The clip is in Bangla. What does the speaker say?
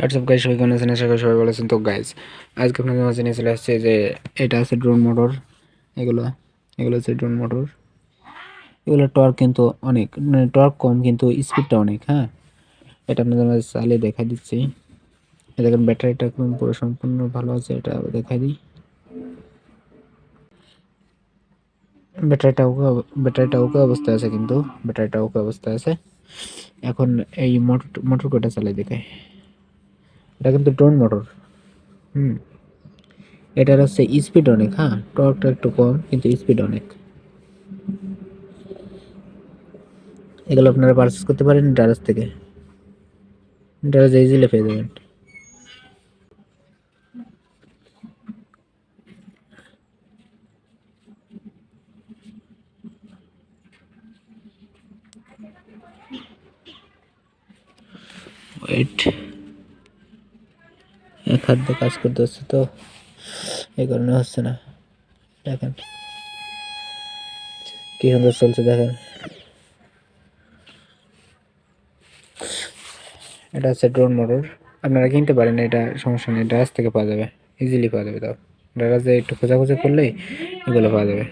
হোয়াটসঅ্যাপ গাইস সবাই কেমন আছেন আশা করি সবাই ভালো আছেন। তো গাইস আজকে আপনাদের মাঝে নিয়ে চলে আসছে যে, এটা আছে ড্রোন মোটর এগুলো এগুলো হচ্ছে ড্রোন মোটর এগুলো টর্ক কিন্তু অনেক মানে টর্ক কম, কিন্তু স্পিডটা অনেক হ্যাঁ? এটা আপনাদের মাঝে চালিয়ে দেখা দিচ্ছি। দেখেন, ব্যাটারিটা পুরো সম্পূর্ণ ভালো আছে, এটা দেখাই দিই। ব্যাটারিটা ওকে ব্যাটারিটা ওকে অবস্থায় আছে কিন্তু, ব্যাটারিটা ওকে অবস্থায় আছে। এখন এই মোটর মোটর কোটা চালিয়ে দেখায় এটা কিন্তু ড্রোন মোটর হুম। এটার হচ্ছে স্পিড অনেক হ্যাঁ? টর্কটা একটু কম, কিন্তু স্পিড অনেক। এগুলো আপনারা পারচেস করতে পারেন ডারাজ থেকে। ডারাজ ইজিলি পেয়ে যাবেন। ওয়েট এক হাত দিয়ে কাজ করতে হচ্ছে তো এই কারণে হচ্ছে না। দেখেন। কি সুন্দর চলছে, দেখেন। এটা হচ্ছে ড্রোন মোটর আপনারা কিনতে পারেন, এটা সমস্যা নেই। ডারাজ থেকে পাওয়া যাবে। ইজিলি পাওয়া যাবে তাও। ডারাজে একটু খোঁজাখুঁজি করলেই এগুলো পাওয়া যাবে।